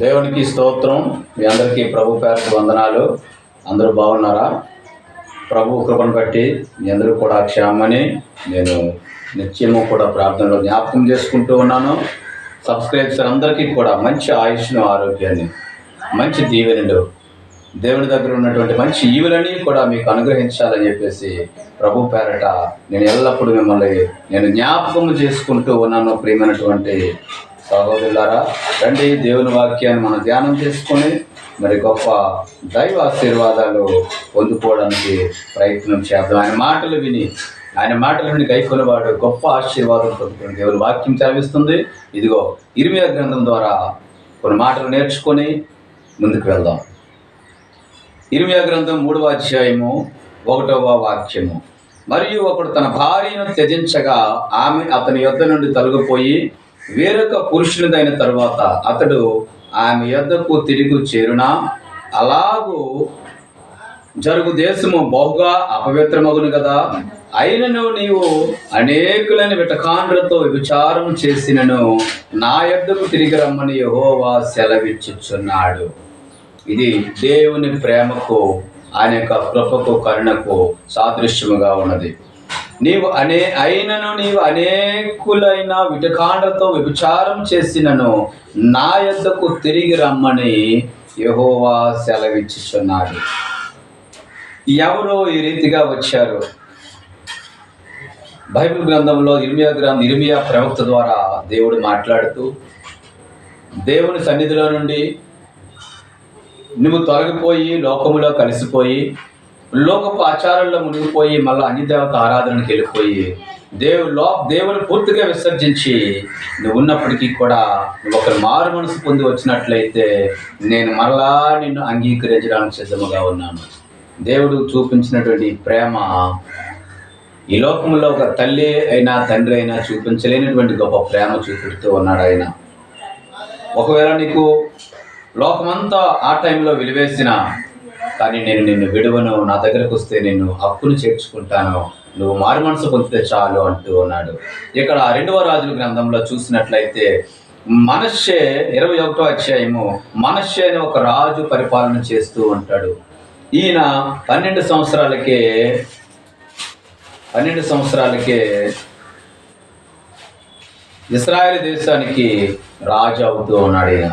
దేవునికి స్తోత్రం. మీ అందరికీ ప్రభు పేరు వందనాలు. అందరూ బాగున్నారా? ప్రభు కృపను బట్టి మీ అందరూ కూడా క్షేమని నేను నిత్యము కూడా ప్రార్థనలో జ్ఞాపకం చేసుకుంటూ ఉన్నాను. సబ్స్క్రైబ్స్ అందరికీ కూడా మంచి ఆయుష్ను ఆరోగ్యాన్ని మంచి దీవెనలు దేవుని దగ్గర ఉన్నటువంటి మంచి ఈవులని కూడా మీకు అనుగ్రహించాలని చెప్పేసి ప్రభు పేరట నేను ఎల్లప్పుడూ మిమ్మల్ని నేను జ్ఞాపకం చేసుకుంటూ ఉన్నాను ప్రియమైనటువంటి సహోదరులారా రండి దేవుని వాక్యాన్ని మనం ధ్యానం చేసుకొని మరి గొప్ప దైవ ఆశీర్వాదాలు పొందుకోవడానికి ప్రయత్నం చేద్దాం. ఆయన మాటలు విని ఆయన మాటలు విని గైకొనేవాడు గొప్ప ఆశీర్వాదం పొందుకుని దేవుని వాక్యం చావిస్తుంది ఇదిగో ఇరిమియా గ్రంథం ద్వారా కొన్ని మాటలు నేర్చుకొని ముందుకు వెళ్దాం. ఇరిమియా గ్రంథం మూడవ అధ్యాయము ఒకటవ వాక్యము. మరియు ఒకడు తన భార్యను త్యజించగా ఆమె అతని యొద్ద నుండి తొలగిపోయి వేరొక పురుషునిదైన తరువాత అతడు ఆమె యొద్దకు తిరిగి చేరునా? అలాగూ జరుగు దేశము బహుగా అపవిత్రమగును కదా అయినను నీవు అనేకులని విటకాండ్రతో విచారం చేసినను నా యొద్దకు తిరిగి రమ్మని యహోవా సెలవిచ్చుచున్నాడు. ఇది దేవుని ప్రేమకు ఆయన యొక్క కృపకు కరుణకు సాదృశ్యముగా ఉన్నది. నీవు అనే అయినను నీవు అనేకులైన విటకాండతో వ్యభిచారం చేసినను నా యొద్దకు తిరిగి రమ్మని యహోవా సెలవిచ్చుచున్నాడు. ఎవరో ఈ రీతిగా వచ్చారు? బైబిల్ గ్రంథంలో ఇర్మియా గ్రంథం ఇర్మియా ప్రవక్త ద్వారా దేవుడు మాట్లాడుతూ దేవుని సన్నిధిలో నుండి నువ్వు తొలగిపోయి లోకములో కలిసిపోయి లోకపు ఆచారంలో మునిగిపోయి మళ్ళీ అన్ని దేవత ఆరాధనకి వెళ్ళిపోయి దేవు లో దేవుని పూర్తిగా విసర్జించి నువ్వు ఉన్నప్పటికీ కూడా నువ్వు ఒకరు మారు మనసు పొంది వచ్చినట్లయితే నేను మరలా నిన్ను అంగీకరించడానికి సిద్ధముగా ఉన్నాను. దేవుడు చూపించినటువంటి ప్రేమ ఈ లోకంలో ఒక తల్లి అయినా తండ్రి అయినా చూపించలేనటువంటి గొప్ప ప్రేమ చూపిస్తూ ఉన్నాడు ఆయన. ఒకవేళ నీకు లోకమంతా ఆ టైంలో విలువేసిన కానీ నేను నిన్ను విడువను నా దగ్గరకు వస్తే నిన్ను హక్కును చేర్చుకుంటాను. నువ్వు మారు మనసు పొందితే చాలు అంటూ ఉన్నాడు ఇక్కడ రెండవ రాజుల గ్రంథంలో చూసినట్లయితే మనషే ఇరవై ఒకటో అధ్యాయము మనషే అనే ఒక రాజు పరిపాలన చేస్తూ ఉంటాడు. ఈయన పన్నెండు సంవత్సరాలకే పన్నెండు సంవత్సరాలకే ఇస్రాయేల్ దేశానికి రాజు అవుతూ ఉన్నాడు ఈయన.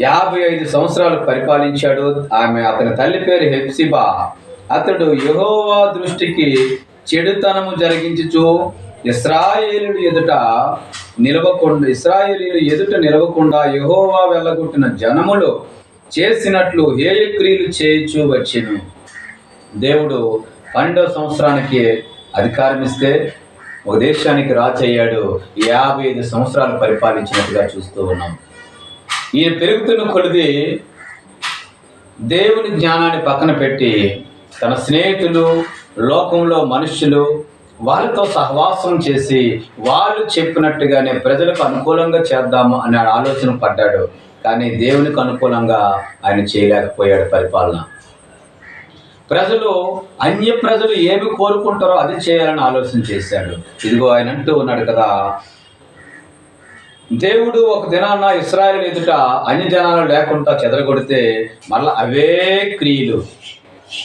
యాభై ఐదు సంవత్సరాలు పరిపాలించాడు. ఆమె అతని తల్లి పేరు హెప్సిబా. అతడు యహోవా దృష్టికి చెడుతనము జరిగించుచు ఇస్రాయేలుడు ఎదుట నిలవకుండా ఇస్రాయేలీలు ఎదుట నిలవకుండా యహోవా వెళ్ళగొట్టిన జనములు చేసినట్లు హేయక్రియలు చేయించు వచ్చెను. దేవుడు పన్నెండవ సంవత్సరానికి అధికారం ఇస్తే ఒక దేశానికి రాజయ్యాడు. యాభై ఐదు సంవత్సరాలు పరిపాలించినట్టుగా చూస్తూ ఉన్నాం. ఈయన పెరుగుతున్న కొలిది దేవుని జ్ఞానాన్ని పక్కన పెట్టి తన స్నేహితులు లోకంలో మనుషులు వాళ్ళతో సహవాసం చేసి వాళ్ళు చెప్పినట్టుగానే ప్రజలకు అనుకూలంగా చేద్దాము అనే ఆలోచన పడ్డాడు. కానీ దేవునికి అనుకూలంగా ఆయన చేయలేకపోయాడు పరిపాలన. ప్రజలు అన్య ప్రజలు ఏమి కోరుకుంటారో అది చేయాలని ఆలోచన చేశాడు. ఇదిగో ఆయన అంటూ ఉన్నాడు కదా దేవుడు ఒక దినాన్న ఇస్రాయల్ ఎదుట అన్ని జనాలు లేకుండా చెదరగొడితే మళ్ళా అవే క్రియలు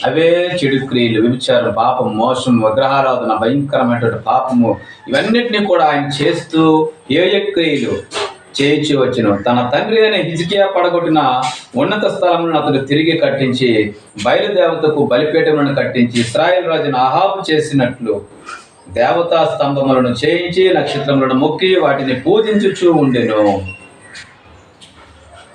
అవే చెడు క్రియలు విభిచారం పాపం మోసం విగ్రహారాధన భయంకరమైనటువంటి పాపము ఇవన్నిటిని కూడా ఆయన చేస్తూ ఏ క్రియలు చేయించి వచ్చిన తన తండ్రి అయిన హిజికియా పడగొట్టిన ఉన్నత స్థలములను అతడు తిరిగి కట్టించి బయలుదేవతకు బలిపేటములను కట్టించి ఇస్రాయల్ రాజును ఆహాబు చేసినట్లు దేవతా స్తంభములను చేయించి నక్షత్రములను మొక్కి వాటిని పూజించుచూ ఉండెను.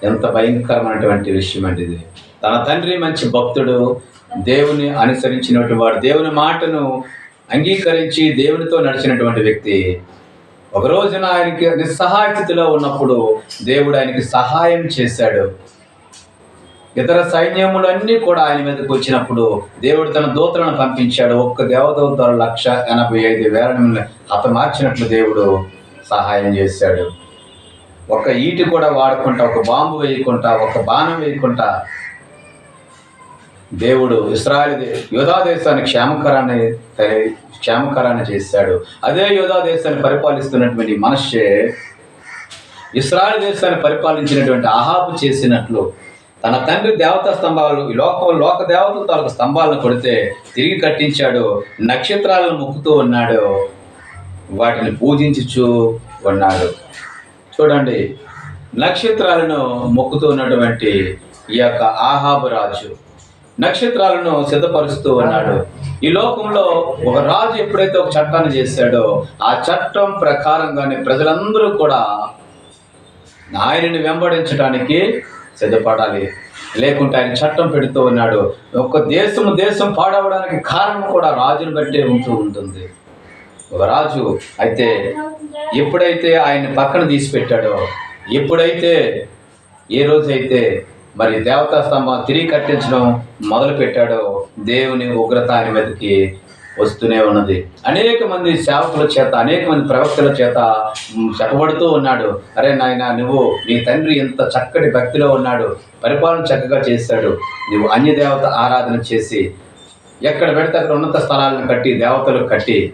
ఎంత భయంకరమైనటువంటి విషయం అండి ఇది. తన తండ్రి మంచి భక్తుడు దేవుని అనుసరించినటువంటి వాడు దేవుని మాటను అంగీకరించి దేవునితో నడిచినటువంటి వ్యక్తి. ఒక రోజున ఆయనకి నిస్సహాయ స్థితిలో ఉన్నప్పుడు దేవుడు ఆయనకి సహాయం చేశాడు. ఇతర సైన్యములన్నీ కూడా ఆయన మీదకి వచ్చినప్పుడు దేవుడు తన దూతలను పంపించాడు. ఒక్క దేవదూత లక్ష ఎనభై ఐదు వేల హతమార్చినట్లు దేవుడు సహాయం చేశాడు. ఒక ఈటి కూడా వాడుకుంటా ఒక బాంబు వేయకుండా ఒక బాణం వేయకుండా దేవుడు ఇస్రాయల్ దే- యోధా దేశాన్ని క్షేమకరాన్ని క్షేమకరాన్ని చేశాడు. అదే యోధా దేశాన్ని పరిపాలిస్తున్నటువంటి మనషే ఇస్రాయల్ దేశాన్ని పరిపాలించినటువంటి ఆహాబు చేసినట్లు తన తండ్రి దేవతా స్తంభాలు ఈ లోకం లోక దేవతలు తాలూకు స్తంభాలను కొడితే తిరిగి కట్టించాడు నక్షత్రాలను మొక్కుతూ ఉన్నాడు వాటిని పూజించుచు ఉన్నాడు. చూడండి నక్షత్రాలను మొక్కుతూ ఉన్నటువంటి ఈ యొక్క ఆహాబు రాజు నక్షత్రాలను సిద్ధపరుస్తూ ఉన్నాడు. ఈ లోకంలో ఒక రాజు ఎప్పుడైతే ఒక చట్టాన్ని చేశాడో ఆ చట్టం ప్రకారంగానే ప్రజలందరూ కూడా ఆయనని వెంబడించడానికి సిద్ధపడాలి. లేకుంటే ఆయన చట్టం పెడుతూ ఉన్నాడు. ఒక దేశం దేశం పాడవడానికి కారణం కూడా రాజును బట్టే ఉంటూ ఉంటుంది. ఒక రాజు అయితే ఎప్పుడైతే ఆయన పక్కన తీసి పెట్టాడో ఎప్పుడైతే ఏ రోజైతే మరి దేవతా స్తంభం తిరిగి కట్టించడం మొదలు పెట్టాడో దేవుని ఉగ్రత ఆయన మీదకి వస్తూనే ఉన్నది. అనేక మంది సేవకుల చేత అనేక మంది ప్రవక్తల చేత చెప్పబడుతూ ఉన్నాడు. అరే నాయన నువ్వు నీ తండ్రి ఎంత చక్కటి భక్తిలో ఉన్నాడు. పరిపాలన చక్కగా చేశాడు. నువ్వు అన్యదేవత ఆరాధన చేసి ఎక్కడ పెడితే అక్కడ ఉన్నత స్థలాలను కట్టి దేవతలు కట్టి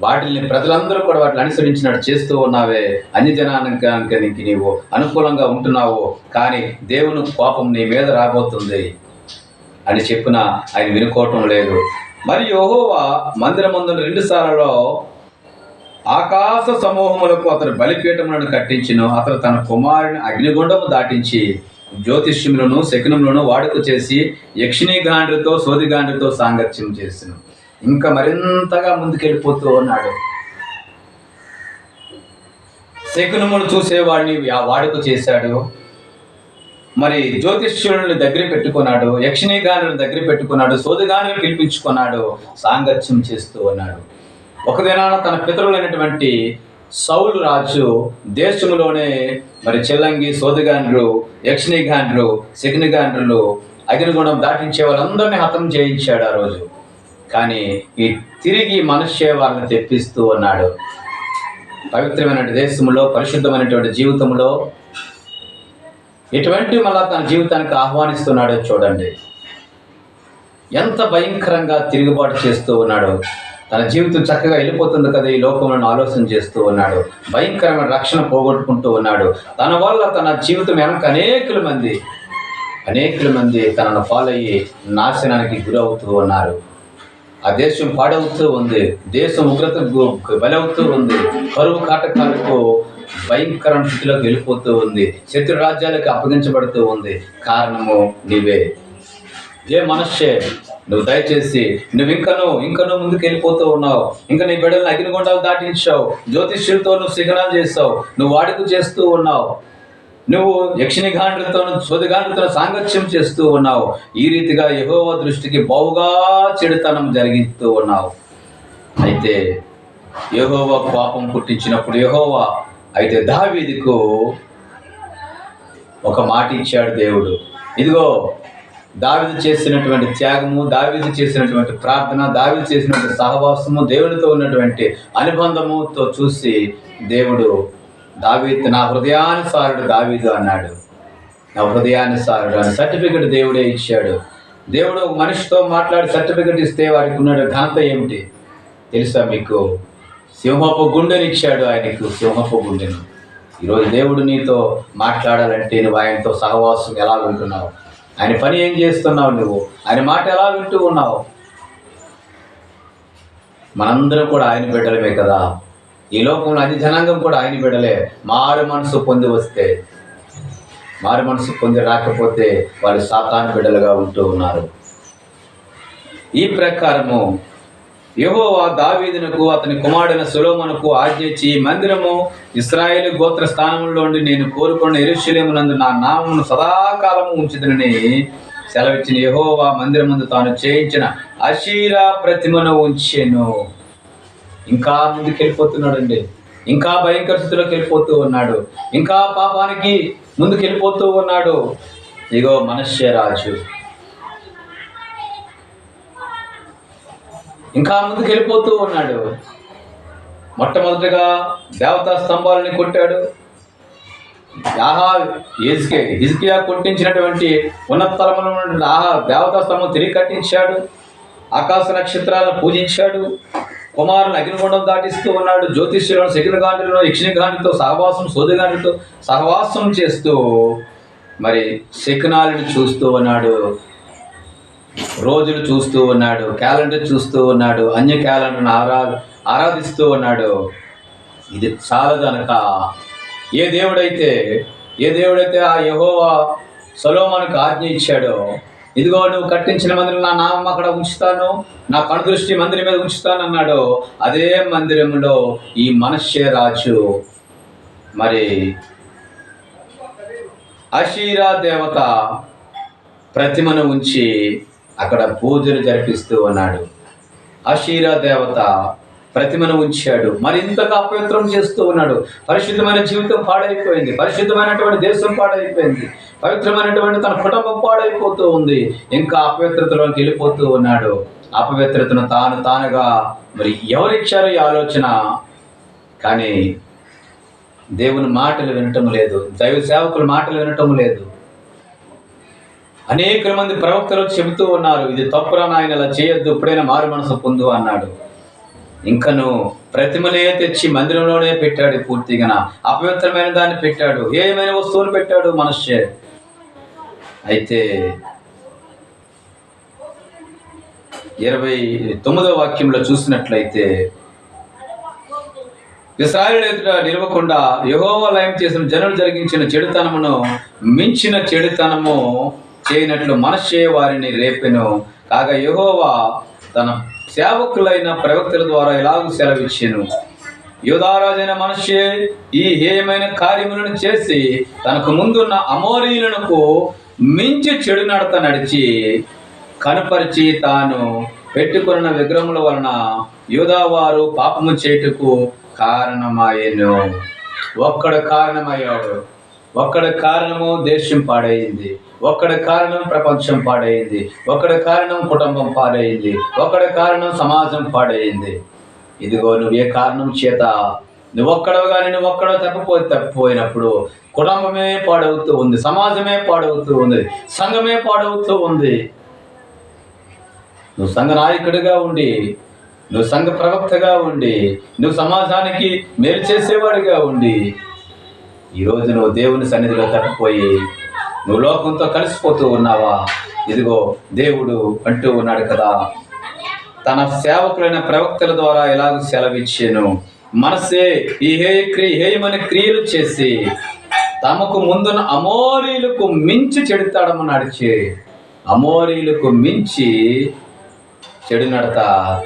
వాటిని ప్రజలందరూ కూడా వాటిని అనుసరించినట్టు చేస్తూ ఉన్నావే. అన్ని జనానికి నీవు అనుకూలంగా ఉంటున్నావు. కానీ దేవుని కోపం నీ మీద రాబోతుంది అని చెప్పిన ఆయన వినుకోవటం లేదు. మరి యహోవా మందిరమందున రెండు సార్లలో ఆకాశ సమూహములకు అతను బలిపీఠములను కట్టించిన అతను తన కుమారుని అగ్నిగుండము దాటించి జ్యోతిష్యములను శకునములను వాడుక చేసి యక్షిణీగాండ్రితో సోదిగాండ్రితో సాంగత్యం చేసిన. ఇంకా మరింతగా ముందుకెళ్ళిపోతూ ఉన్నాడు. శకునములు చూసేవాడిని వాడుక చేశాడు. మరి జ్యోతిష్యులను దగ్గర పెట్టుకున్నాడు యక్షిణీగానులను దగ్గర పెట్టుకున్నాడు సోదిగానులు పిలిపించుకున్నాడు సాంగత్యం చేస్తూ ఉన్నాడు. ఒక దినాన తన పితరులైనటువంటి సౌలు రాజు దేశంలోనే మరి చెల్లంగి సోదిగాండ్రు యక్షిణీ గాండ్రు అగ్నిగుణం దాటించే వాళ్ళందరినీ హతం చేయించాడు ఆ రోజు. కానీ ఈ తిరిగి మనశ్శే వాళ్ళని తెప్పిస్తూ ఉన్నాడు. పవిత్రమైన దేశంలో పరిశుద్ధమైనటువంటి జీవితంలో ఎటువంటి మళ్ళా తన జీవితానికి ఆహ్వానిస్తున్నాడో చూడండి. ఎంత భయంకరంగా తిరుగుబాటు చేస్తూ ఉన్నాడు. తన జీవితం చక్కగా వెళ్ళిపోతుంది కదా ఈ లోకంలో ఆలోచన చేస్తూ ఉన్నాడు. భయంకరమైన రక్షణ పోగొట్టుకుంటూ ఉన్నాడు. తన వల్ల తన జీవితం వెనక అనేకుల మంది అనేకుల మంది తనను ఫాలో అయ్యి నాశనానికి గురవుతూ ఉన్నారు. ఆ దేశం పాడవుతూ ఉంది. దేశం ఉగ్రతకు బలవుతూ ఉంది. కరువు కాటకాలకు భయంకర స్థితిలోకి వెళ్ళిపోతూ ఉంది. శత్రు రాజ్యాలకు అప్పగించబడుతూ ఉంది. కారణము నీవే. ఏ మనస్సే నువ్వు దయచేసి నువ్వు ఇంకనూ ఇంకనూ ముందుకు వెళ్ళిపోతూ ఉన్నావు. ఇంకా నీ బిడ్డలను అగ్నిగుండాలు దాటించావు. జ్యోతిష్యులతో నువ్వు సిగ్నల్ చేస్తావు నువ్వు వాడుకు చేస్తూ ఉన్నావు. నువ్వు యక్షిణి గాండ్రితో సోదిగాండ్రితో సాంగత్యం చేస్తూ ఉన్నావు. ఈ రీతిగా యహోవ దృష్టికి బహుగా చెడుతనం జరిగిస్తూ ఉన్నావు. అయితే యహోవ పాపం పుట్టించినప్పుడు యహోవ అయితే దావీదుకు ఒక మాట ఇచ్చాడు దేవుడు. ఇదిగో దావీదు చేసినటువంటి త్యాగము దావీదు చేసినటువంటి ప్రార్థన దావీదు చేసినటువంటి సహవాసము దేవునితో ఉన్నటువంటి అనుబంధముతో చూసి దేవుడు దావీద్ నా హృదయానుసారుడు దావీదు అన్నాడు. నా హృదయానుసారుడు అని సర్టిఫికెట్ దేవుడే ఇచ్చాడు. దేవుడు ఒక మనిషితో మాట్లాడి సర్టిఫికెట్ ఇస్తే వాడికి ఉన్న ఘనత ఏమిటి? తెలుసా మీకు? సింహపు గుండెని ఇచ్చాడు ఆయనకు సింహపు గుండెను. ఈరోజు దేవుడు నీతో మాట్లాడాలంటే నువ్వు ఆయనతో సహవాసం ఎలా వింటున్నావు? ఆయన పని ఏం చేస్తున్నావు నువ్వు? ఆయన మాట ఎలా వింటూ ఉన్నావు? మనందరం కూడా ఆయన బిడ్డలమే కదా. ఈ లోకంలో అన్ని జనాంగం కూడా ఆయన బిడ్డలే. మారు మనసు పొంది వస్తే మారు మనసు పొంది రాకపోతే వాళ్ళు సాతాను బిడ్డలుగా ఉంటూ ఉన్నారు. ఈ ప్రకారము యహోవా దావీదునకు అతని కుమారుడైన సులోమనుకు ఆజ్ఞించి ఈ మందిరము ఇస్రాయేలు గోత్ర స్థానంలో ఉండి నేను కోరుకున్న ఎరుషలేమునందు నా నామమును సదాకాలము ఉంచుదనని సెలవిచ్చిన యెహోవా మందిరమందు తాను చేయించిన అశీరా ప్రతిమను ఉంచెను. ఇంకా ముందుకు వెళ్ళిపోతున్నాడండి ఇంకా భయంకర స్థితిలోకి వెళ్ళిపోతూ ఉన్నాడు. ఇంకా పాపానికి ముందుకు వెళ్ళిపోతూ ఉన్నాడు. ఇగో మనశ్య రాజు ఇంకా ముందుకు వెళ్ళిపోతూ ఉన్నాడు. మొట్టమొదటిగా దేవతా స్తంభాలని కొట్టాడు. ఆహా హిజ్కే హిజ్కియా కొట్టించినటువంటి ఉన్నత ఆహా దేవతా స్తంభం తిరిగి కట్టించాడు. ఆకాశ నక్షత్రాలను పూజించాడు. కుమారుని అగ్నిగుండం దాటిస్తూ ఉన్నాడు. జ్యోతిష్యులను శకునగాంధులను యక్షిణగాంధితో సహవాసం సోదగాంధితో సహవాసం చేస్తూ మరి శకునాలను చూస్తూ ఉన్నాడు. రోజులు చూస్తూ ఉన్నాడు క్యాలెండర్ చూస్తూ ఉన్నాడు అన్య క్యాలెండర్ను ఆరా ఆరాధిస్తూ ఉన్నాడు. ఇది చాలదనక ఏ దేవుడైతే ఏ దేవుడైతే ఆ యహోవా సొలోమోనుకు ఆజ్ఞ ఇచ్చాడో ఇదిగో నువ్వు కట్టించిన మందిరం నా నామం అక్కడ ఉంచుతాను నా కనుదృష్టి మందిరం మీద ఉంచుతాను అన్నాడు అదే మందిరంలో ఈ మనశ్య రాజు. మరి అషీరా దేవత ప్రతిమను ఉంచి అక్కడ పూజలు జరిపిస్తూ ఉన్నాడు. అషీరా దేవత ప్రతిమను ఉంచాడు. మరింతగా అపవిత్రం చేస్తూ ఉన్నాడు. పరిశుద్ధమైన జీవితం పాడైపోయింది. పరిశుద్ధమైనటువంటి దేశం పాడైపోయింది. పవిత్రమైనటువంటి తన కుటుంబం పాడైపోతూ ఉంది. ఇంకా అపవిత్రతలోకి వెళ్ళిపోతూ ఉన్నాడు. అపవిత్రతను తాను తానుగా మరి ఎవరిచ్చారో ఈ ఆలోచన. కానీ దేవుని మాటలు వినటం లేదు. దైవ సేవకుల మాటలు వినటం లేదు. అనేక మంది ప్రవక్తలు చెబుతూ ఉన్నారు ఇది తప్పురా నాయన ఇలా చేయొద్దు ఇప్పుడైనా మారు మనసు పొందు అన్నాడు. ఇంకను ప్రతిమలే తెచ్చి మందిరంలోనే పెట్టాడు పూర్తిగా. అపవిత్రమైన దాన్ని పెట్టాడు. ఏమైన వస్తువులు పెట్టాడు మనుష్యే. అయితే ఇరవై తొమ్మిదో వాక్యంలో చూసినట్లయితే ఇస్రాయేల్ ఎదుట నిలవకుండా యెహోవా లయం చేసిన జనులు జరిగించిన చెడుతనమును మించిన చెడుతనము చేయనట్లు మనషే వారిని రేపెను. కాగా యహోవా తన సేవకులైన ప్రవక్తల ద్వారా ఎలాగూ సెలవిచ్చాను. యోధారాజైన మనషే ఈ హేయమైన కార్యములను చేసి తనకు ముందున్న అమోరీలకు మించి చెడు నడత నడిచి కనపరిచి తాను పెట్టుకున్న విగ్రహముల వలన యోధావారు పాపము చేటుకు కారణమాయను. ఒక్కడ కారణమయ్యాడు. ఒక్కడ కారణము దేశం పాడైంది. ఒక్కడ కారణం ప్రపంచం పాడైంది ఒక్కడ కారణం కుటుంబం పాడైంది ఒక్కడ కారణం సమాజం పాడైంది. ఇదిగో నువ్వు ఏ కారణం చేత నువ్వు కానీ నువ్వు ఒక్కడో తప్పిపోయి తప్పిపోయినప్పుడు కుటుంబమే పాడవుతూ ఉంది సమాజమే పాడవుతూ ఉంది సంఘమే పాడవుతూ ఉంది. నువ్వు సంఘ నాయకుడిగా ఉండి నువ్వు సంఘ ప్రవక్తగా ఉండి నువ్వు సమాజానికి మేలు చేసేవాడిగా ఉండి ఈరోజు నువ్వు దేవుని సన్నిధిలో తప్పిపోయి నువ్వు లోకంతో కలిసిపోతూ ఉన్నావా? ఇదిగో దేవుడు అంటూ ఉన్నాడు కదా. తన సేవకులైన ప్రవక్తల ద్వారా ఎలాగ సెలవిచ్చాను. మనసే ఈ హేయ క్రియ హేయమని క్రియలు చేసి తమకు ముందున్న అమోరీలకు మించి చెడుతాడము నడిచి అమోరీలకు మించి చెడు నడత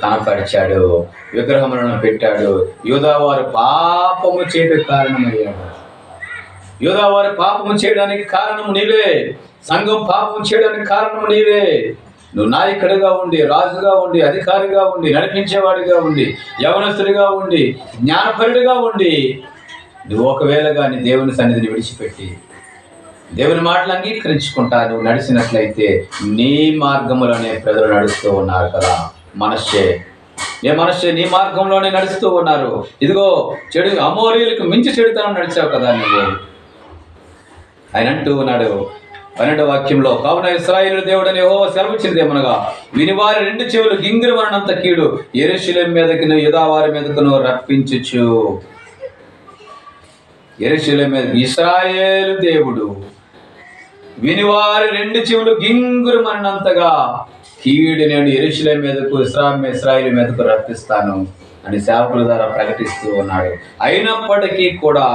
కనపరిచాడు. విగ్రహములను పెట్టాడు. యూదావారు పాపము చేయట కారణమయ్యాడు. యూదావారు పాపము చేయడానికి కారణం నీవే. సంఘం పాపం చేయడానికి కారణం నీవే. నువ్వు నాయకుడిగా ఉండి రాజుగా ఉండి అధికారిగా ఉండి నడిపించేవాడిగా ఉండి యవనస్తుడిగా ఉండి జ్ఞానపరుడిగా ఉండి నువ్వు ఒకవేళ కానీ దేవుని సన్నిధిని విడిచిపెట్టి దేవుని మాటలు అంగీకరించుకుంటా నువ్వు నడిచినట్లయితే నీ మార్గంలోనే ప్రజలు నడుస్తూ ఉన్నారు కదా మనస్సే ఏ మనస్సే నీ మార్గంలోనే నడుస్తూ ఉన్నారు. ఇదిగో చెడు అమోరీలకు మించి చెడుతనం నడిచావు కదా నువ్వు. ఆయన అంటూ ఉన్నాడు. పన్నెండు వాక్యంలో కావున ఇస్రాయిలు దేవుడని ఓ సెలవుచ్చింది ఏమనగా వినివారి రెండు చెవులు గింగిరి మరణంత కీడు ఎరుశిలం మీదకిను యుధావారి మీదకును రప్పించుచు. ఎరుశిలం మీద ఇస్రాయేలు దేవుడు వినివారి రెండు చెవులు గింగురు మరణంతగా కీడు నేను ఎరుశిలం మీదకు ఇస్రాం ఇస్రాయిల్ మీదకు రప్పిస్తాను అని సేవకుల ద్వారా ప్రకటిస్తూ ఉన్నాడు. అయినప్పటికీ కూడా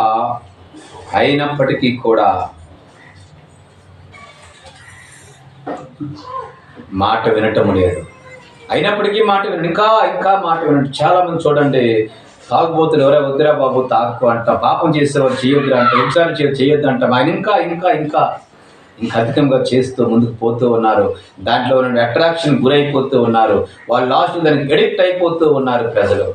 అయినప్పటికీ కూడా మాట వినటం లేదు అయినప్పటికీ మాట విన ఇంకా ఇంకా మాట వినట్టు చాలామంది చూడండి తాగుబోతులు ఎవరో వద్దురా బాబు తాకు అంట. పాపం చేసేవారు చేయొద్దురా అంట. ఒకసారి చేయొద్దు అంట. ఆయన ఇంకా ఇంకా ఇంకా ఇంకా అధికంగా చేస్తూ ముందుకు పోతూ ఉన్నారు. దాంట్లో ఉన్న అట్రాక్షన్ గురైపోతూ ఉన్నారు. వాళ్ళు లాస్ట్ దానికి ఎడిక్ట్ అయిపోతూ ఉన్నారు ప్రజలు.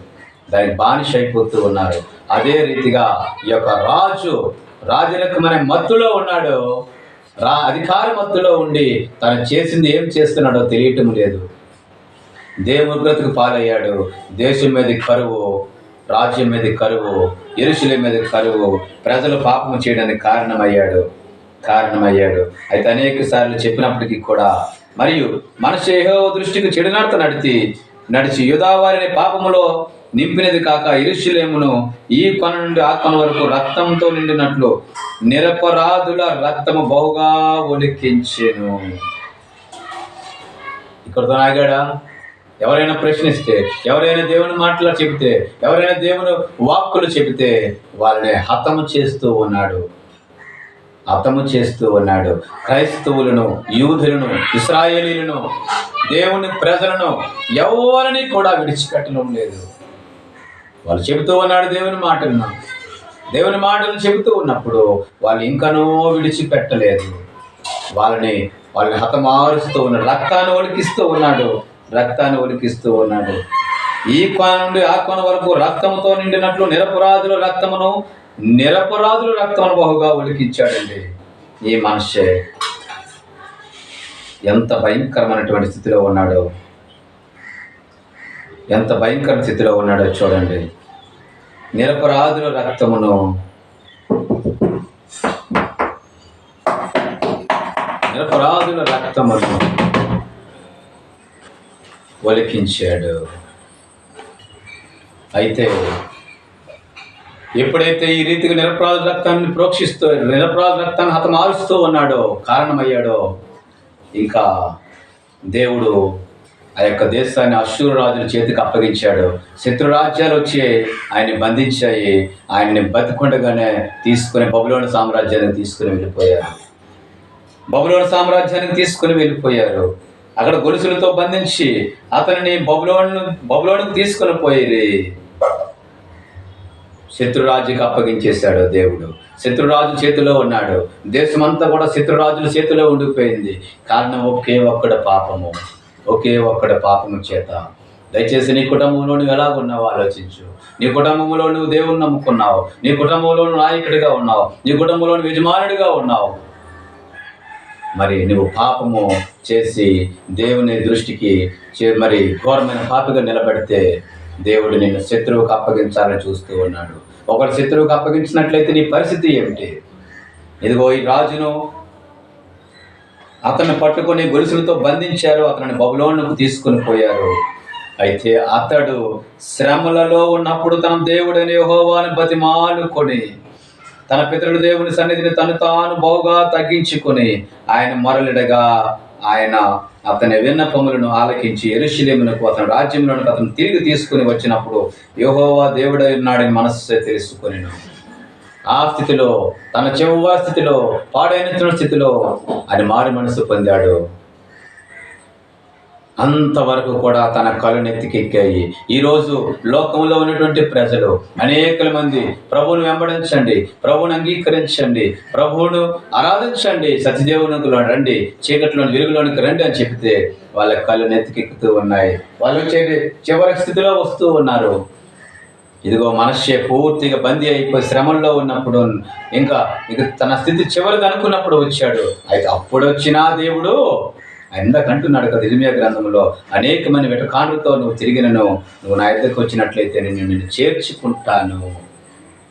దానికి బానిష అయిపోతూ ఉన్నారు. అదే రీతిగా ఈ యొక్క రాజు రాజరకమైన మత్తులో ఉన్నాడు. రా అధికారమత్తులో ఉండి తను చేసింది ఏం చేస్తున్నాడో తెలియటం లేదు. దేవుగ్రతకు పాలయ్యాడు. దేశం మీద కరువు రాజ్యం మీద కరువు ఎరుశుల మీద కరువు ప్రజలు పాపం చేయడానికి కారణమయ్యాడు. కారణమయ్యాడు. అయితే అనేక సార్లు చెప్పినప్పటికీ కూడా మరియు మనిషి ఏహో దృష్టికి చెడునడత నడిచి నడిచి యుధావారిని పాపములో నింపినది కాక ఇరుషులేమును ఈ కొన నుండి ఆ కొన వరకు రక్తంతో నిండినట్లు నిరపరాధుల రక్తము బహుగా ఒలికించెను ఇక్కడతో ఆగాడా ఎవరైనా ప్రశ్నిస్తే ఎవరైనా దేవుని మాటలు చెబితే ఎవరైనా దేవుని వాక్కులు చెబితే వాళ్ళని హతము చేస్తూ ఉన్నాడు. హతము చేస్తూ ఉన్నాడు. క్రైస్తవులను యూదులను ఇస్రాయేలీలను దేవుని ప్రజలను ఎవరిని కూడా విడిచిపెట్టడం లేదు. వాళ్ళు చెబుతూ ఉన్నాడు దేవుని మాటలను దేవుని మాటలు చెబుతూ ఉన్నప్పుడు వాళ్ళు ఇంకనో విడిచిపెట్టలేదు. వాళ్ళని వాళ్ళని హతమారుస్తూ ఉన్నాడు రక్తాన్ని ఒలికిస్తూ ఉన్నాడు. రక్తాన్ని ఒలికిస్తూ ఉన్నాడు. ఈ కోణ నుండి ఆ కొన వరకు రక్తంతో నిండినట్లు నిరపరాధుల రక్తమును నిరపరాధుల రక్తమును బహుగా ఒలికించాడండి. ఈ మనిషే ఎంత భయంకరమైనటువంటి స్థితిలో ఉన్నాడో. ఎంత భయంకర స్థితిలో ఉన్నాడో చూడండి. నిరపరాధుల రక్తమును. నిరపరాధుల రక్తమును ఒలికించాడు. అయితే ఎప్పుడైతే ఈ రీతిగా నిరపరాధ రక్తాన్ని ప్రోక్షిస్తూ నిరపరాధ రక్తాన్ని హతమారుస్తూ ఉన్నాడో కారణమయ్యాడో ఇంకా దేవుడు ఆ యొక్క దేశాన్ని అశ్వరు రాజుల చేతికి అప్పగించాడు. శత్రు రాజ్యాలు వచ్చి ఆయన్ని బంధించాయి. ఆయన్ని బతికుండగానే తీసుకుని బబులోని సామ్రాజ్యాన్ని తీసుకుని వెళ్ళిపోయారు. బబులోని సామ్రాజ్యాన్ని తీసుకుని వెళ్ళిపోయారు. అక్కడ గొలుసులతో బంధించి అతనిని బబులోను బబులోనికి తీసుకుని పోయి శత్రురాజుకి అప్పగించేశాడు దేవుడు. శత్రురాజు చేతిలో ఉన్నాడు. దేశమంతా కూడా శత్రురాజుల చేతిలో ఉండిపోయింది. కారణం ఒకే ఒక్కడ పాపము. ఒకే ఒక్కడ పాపము చేత. దయచేసి నీ కుటుంబంలో నువ్వు ఎలా ఉన్నావో ఆలోచించు. నీ కుటుంబంలో నువ్వు దేవుని నమ్ముకున్నావు. నీ కుటుంబంలో నువ్వు నాయకుడిగా ఉన్నావు. నీ కుటుంబంలో నువ్వు యజమానుడిగా ఉన్నావు. మరి నువ్వు పాపము చేసి దేవుని దృష్టికి చే- మరి ఘోరమైన పాపిగా నిలబెడితే దేవుడు నిన్ను శత్రువుకు అప్పగించాలని చూస్తూ ఉన్నాడు. ఒకటి శత్రువుకు అప్పగించినట్లయితే నీ పరిస్థితి ఏమిటి? ఇదిగో ఈ రాజును అతన్ని పట్టుకొని గొలుసులతో బంధించారు. అతనిని బబులోనుకు తీసుకొని పోయారు. అయితే అతడు శ్రమలలో ఉన్నప్పుడు తన దేవుడని యహోవాను బతిమాలుకొని తన పితరుడు దేవుని సన్నిధిని తను తాను బహుగా తగ్గించుకొని ఆయన మరలిడగా ఆయన అతని విన్నపములను ఆలకించి ఎరుషులేమునకు అతని రాజ్యంలోనికి అతను తిరిగి తీసుకుని వచ్చినప్పుడు యహోవా దేవుడై ఉన్నాడని మనస్సు తెలుసుకొని ఆ స్థితిలో తన చెవ్వ స్థితిలో పాడైన స్థితిలో అని మారు మనసు పొందాడు. అంతవరకు కూడా తన కళ్ళు నెత్తికెక్కాయి. ఈరోజు లోకంలో ఉన్నటువంటి ప్రజలు అనేకల మంది ప్రభువును వెంబడించండి ప్రభువును అంగీకరించండి ప్రభువును ఆరాధించండి సత్యదేవునికి రండి చీకట్లోని వెలుగులోనికి రండి అని చెప్తే వాళ్ళ కళ్ళు నెత్తికెక్కుతూ ఉన్నాయి. వాళ్ళు చివరి స్థితిలో వస్తూ ఉన్నారు. ఇదిగో మనస్సే పూర్తిగా బందీ అయిపోయి శ్రమల్లో ఉన్నప్పుడు ఇంకా ఇక తన స్థితి చివరికి అనుకున్నప్పుడు వచ్చాడు. అయితే అప్పుడు వచ్చినా దేవుడు ఎందకంటున్నాడు కదా ఇరిమియా గ్రంథంలో. అనేకమైన వెటకాండ్రుతో నువ్వు తిరిగినను నువ్వు నా ఎద్దకు వచ్చినట్లయితే నేను నిన్ను చేర్చుకుంటాను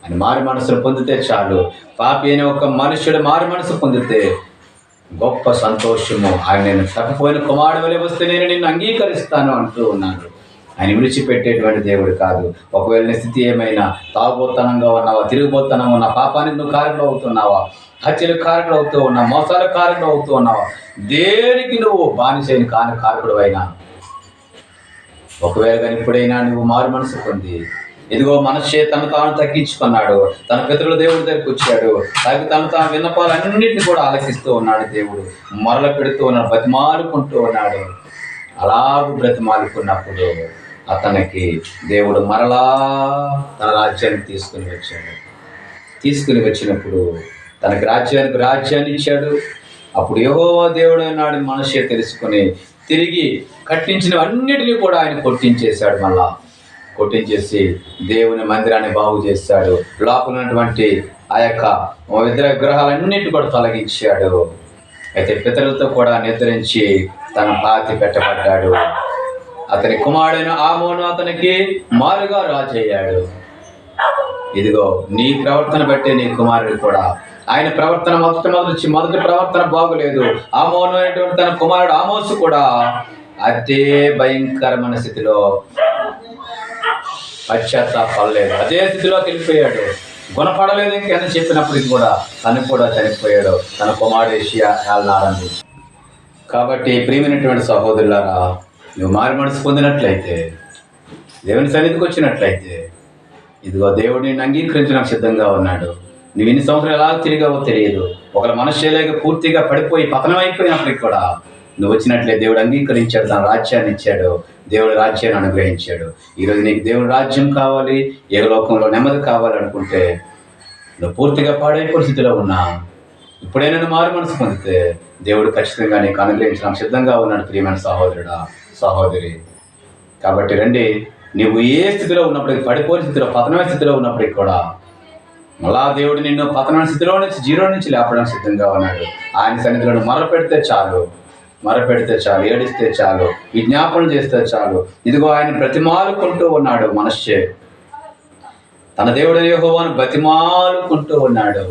అని మారు మనసును పొందితే చాలు. పాపి అనే ఒక మనుషుడు మారు మనసు పొందితే గొప్ప సంతోషము. ఆయన నేను తప్పపోయిన కుమారుడు వలె వస్తే నేను నిన్ను అంగీకరిస్తాను అంటూ ఉన్నాడు. ఆయన విడిచిపెట్టేటువంటి దేవుడు కాదు. ఒకవేళ నీ స్థితి ఏమైనా తాగుబోతనంగా ఉన్నావా తిరిగిపోతనంగా ఉన్నా పాపానికి నువ్వు కారణం అవుతున్నావా హత్యలు కారకులు అవుతూ ఉన్నావు మోసాల కారకులు అవుతూ ఉన్నావా దేనికి నువ్వు బానిసైన కాని కారకుడు అయినా ఒకవేళ కానీ ఇప్పుడైనా నువ్వు మారు మనసు పొంది ఇదిగో మనస్సే తను తాను తగ్గించుకున్నాడు తన పితరుల దేవుడి దగ్గరికి వచ్చాడు తనకి తను తాను విన్నపాలన్నింటినీ కూడా ఆలకిస్తూ ఉన్నాడు దేవుడు మరల పెడుతూ ఉన్నాడు బతిమాలుకుంటూ ఉన్నాడు. అలాగూ బ్రతిమాలుకున్నప్పుడు అతనికి దేవుడు మరలా తన రాజ్యాన్ని తీసుకుని వచ్చాడు. తీసుకుని వచ్చినప్పుడు తనకు రాజ్యానికి రాజ్యాన్ని ఇచ్చాడు. అప్పుడు యెహోవా దేవుడు అన్నాడు మనసే తెలుసుకొని తిరిగి కట్టించినవన్నిటినీ కూడా ఆయన కొట్టించేశాడు మళ్ళా. కొట్టించేసి దేవుని మందిరాన్ని బాగు చేశాడు. లోపల ఉన్నటువంటి ఆ యొక్క విగ్రహ విగ్రహాలన్నిటి కూడా తొలగించాడు. అయితే పితరులతో కూడా నిద్రించి తన పాతి పెట్టబడ్డాడు. అతని కుమారుడైన ఆమోను అతనికి మారుగా రాజయ్యాడు. ఇదిగో నీ ప్రవర్తన బట్టే నీ కుమారుడు కూడా. ఆయన ప్రవర్తన మొదటి మొదటి మొదటి ప్రవర్తన బాగులేదు. ఆమోను అనేటువంటి తన కుమారుడు ఆమోసు కూడా అదే భయంకరమైన స్థితిలో పశ్చాత్తాపడలేదు అదే స్థితిలోకి వెళ్ళిపోయాడు. గుణపడలేదు ఇంకెంత చెప్పినప్పటికి కూడా తను కూడా చనిపోయాడు. తన కుమారుడు ఏషియా కాబట్టి ప్రియమైనటువంటి సహోదరులారా నువ్వు మారు మనసు పొందినట్లయితే దేవుని సన్నిధికి వచ్చినట్లయితే ఇదిగో దేవుడు నిన్ను అంగీకరించడానికి సిద్ధంగా ఉన్నాడు. నువ్వు ఇన్ని సంవత్సరాలు ఎలా తిరిగావో తెలియదు. ఒకరి మనశ్శైలిగా పూర్తిగా పడిపోయి పతనం అయిపోయినప్పటికి కూడా నువ్వు వచ్చినట్లే దేవుడు అంగీకరించాడు తన రాజ్యాన్ని ఇచ్చాడు దేవుడి రాజ్యాన్ని అనుగ్రహించాడు. ఈరోజు నీకు దేవుడి రాజ్యం కావాలి ఏ లోకంలో నెమ్మది కావాలనుకుంటే నువ్వు పూర్తిగా పాడైపోయిన స్థితిలో ఉన్నా ఇప్పుడే నేను మారు మనసు పొందితే దేవుడు ఖచ్చితంగా నీకు అనుగ్రహించడానికి సిద్ధంగా ఉన్నాడు ప్రియమైన సహోదరుడా. సహోదరి. కాబట్టి రండి నువ్వు ఏ స్థితిలో ఉన్నప్పటికీ పడిపోయిన స్థితిలో పతనమైన స్థితిలో ఉన్నప్పటికీ కూడా మళ్ళా దేవుడు నిన్ను పతనమైన స్థితిలో నుంచి జీరో నుంచి లేపడానికి సిద్ధంగా ఉన్నాడు. ఆయన సన్నిధిలో మరపెడితే చాలు మరపెడితే చాలు ఏడిస్తే చాలు విజ్ఞాపన చేస్తే చాలు. ఇదిగో ఆయన బ్రతిమాలుకుంటూ ఉన్నాడు మనశ్చే తన దేవుడు యెహోవాను బతిమాలుకుంటూ ఉన్నాడు.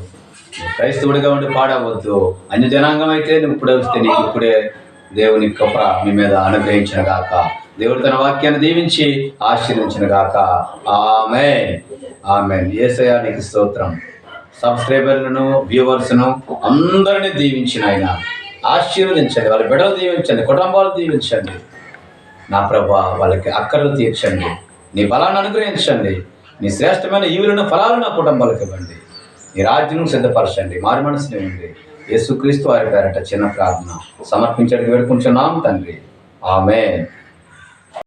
క్రైస్తవుడిగా ఉండి పాడవద్దు. అన్య జనాంగం అయితే నువ్వు ఇప్పుడే వస్తే నీకు ఇప్పుడే దేవుని కృప మీ మీద అనుగ్రహించిన గాక. దేవుడు తన వాక్యాన్ని దీవించి ఆశీర్వించిన గాక. ఆమె ఆమె ఏసయా నీకు స్తోత్రం. సబ్స్క్రైబర్లను వ్యూవర్స్ను అందరినీ దీవించిన ఆయన. ఆశీర్వదించండి. వాళ్ళ బిడ్డలు దీవించండి. కుటుంబాలు దీవించండి. నా ప్రభా వాళ్ళకి అక్కర్లు తీర్చండి. నీ బలాన్ని అనుగ్రహించండి. నీ శ్రేష్టమైన ఈవులను ఫలాలు నా కుటుంబాలకు ఇవ్వండి. నీ రాజ్యం సిద్ధపరచండి. మారు మనసుని ఇవ్వండి యేసుక్రీస్తు వారి పేరట చిన్న ప్రార్థన సమర్పించడానికి వేడుకుంటున్నాం తండ్రి. ఆమె